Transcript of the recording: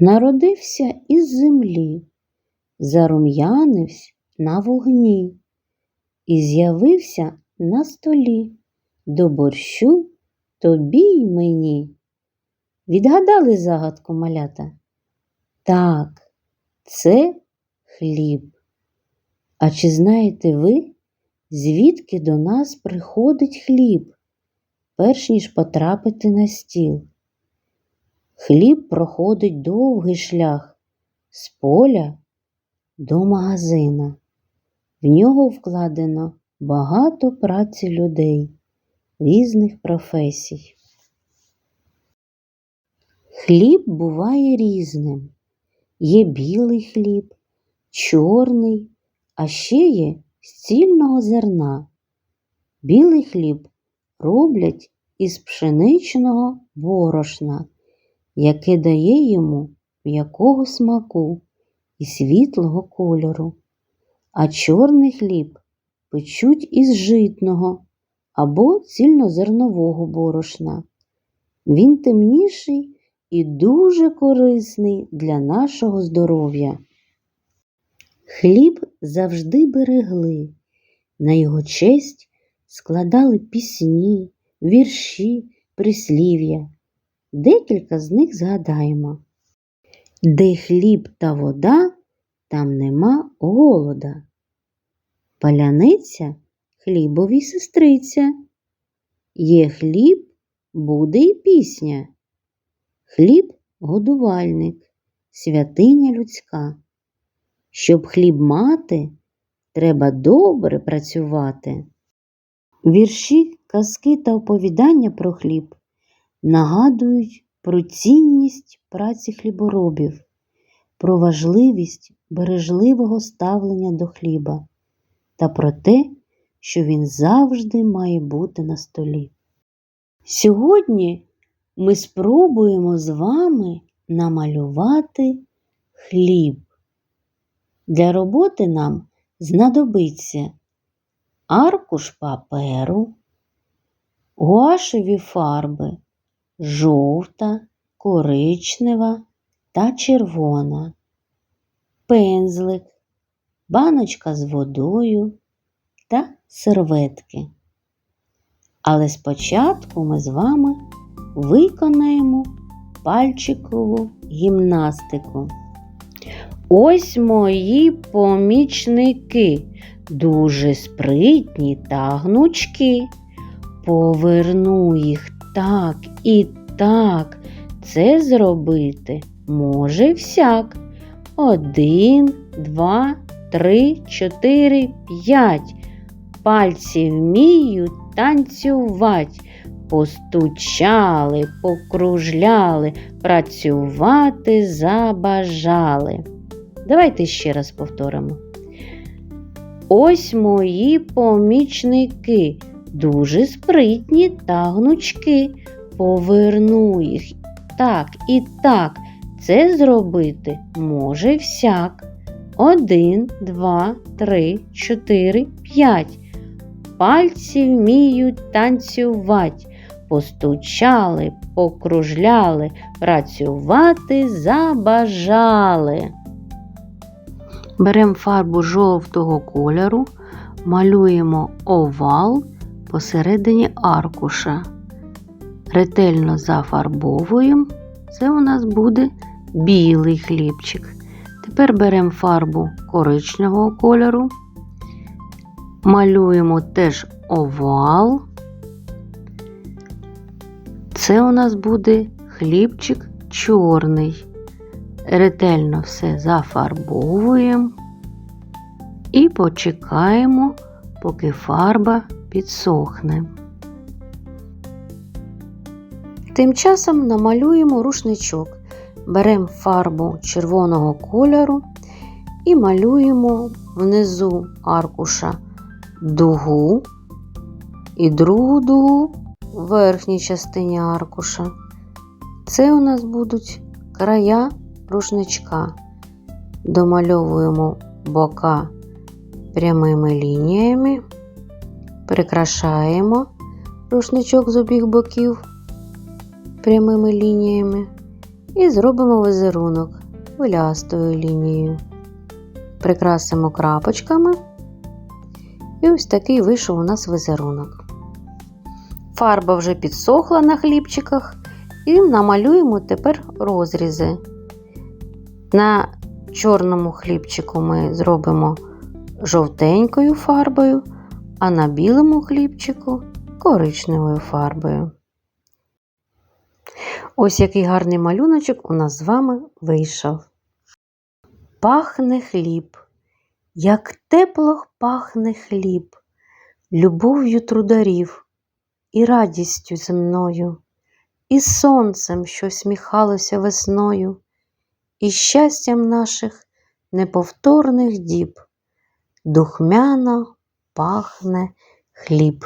Народився із землі, зарум'янився на вогні і з'явився на столі до борщу тобі й мені. Відгадали загадку малята? Так, це хліб. А чи знаєте ви, звідки до нас приходить хліб, перш ніж потрапити на стіл? Хліб проходить довгий шлях з поля до магазина. В нього вкладено багато праці людей різних професій. Хліб буває різним. Є білий хліб, чорний, а ще є з цільного зерна. Білий хліб роблять із пшеничного борошна яке дає йому м'якого смаку і світлого кольору, а чорний хліб печуть із житного або цільнозернового борошна. Він темніший і дуже корисний для нашого здоров'я. Хліб завжди берегли, на його честь складали пісні, вірші, прислів'я. Декілька з них згадаємо. Де хліб та вода, там нема голода. Паляниця хлібові сестриця. Є хліб, буде й пісня. Хліб годувальник, святиня людська. Щоб хліб мати, треба добре працювати. Вірші, казки та оповідання про хліб нагадують про цінність праці хліборобів, про важливість бережливого ставлення до хліба та про те, що він завжди має бути на столі. Сьогодні ми спробуємо з вами намалювати хліб. Для роботи нам знадобиться аркуш паперу, гуашеві фарби, жовта, коричнева та червона, пензлик, баночка з водою та серветки. Але спочатку ми з вами виконаємо пальчикову гімнастику. Ось мої помічники, дуже спритні та гнучкі. Поверну їх так і так. Це зробити може всяк. Один, два, три, чотири, п'ять. Пальці вміють танцювать. Постучали, покружляли, працювати забажали. Давайте ще раз повторимо. Ось мої помічники, дуже спритні та гнучки. Поверну їх так і так. Це зробити може всяк. Один, два, три, чотири, п'ять. Пальці вміють танцювать. Постучали, покружляли, працювати забажали. Беремо фарбу жовтого кольору, малюємо овал посередині аркуша. Ретельно зафарбовуємо. Це у нас буде білий хлібчик. Тепер беремо фарбу коричневого кольору, малюємо теж овал. Це у нас буде хлібчик чорний. Ретельно все зафарбовуємо і почекаємо, поки фарба підсохне. Тим часом намалюємо рушничок. Беремо фарбу червоного кольору і малюємо внизу аркуша дугу і другу дугу в верхній частині аркуша. Це у нас будуть края рушничка. Домальовуємо бока прямими лініями, прикрашаємо рушничок з обох боків прямими лініями і зробимо візерунок хвилястою лінією. Прикрасимо крапочками. І ось такий вийшов у нас візерунок. Фарба вже підсохла на хлібчиках, і намалюємо тепер розрізи. На чорному хлібчику ми зробимо жовтенькою фарбою, а на білому хлібчику коричневою фарбою. Ось який гарний малюночок у нас з вами вийшов. Пахне хліб, як тепло пахне хліб, любов'ю трударів і радістю земною, і сонцем, що сміхалося весною, і щастям наших неповторних діб, духмяно пахне хліб.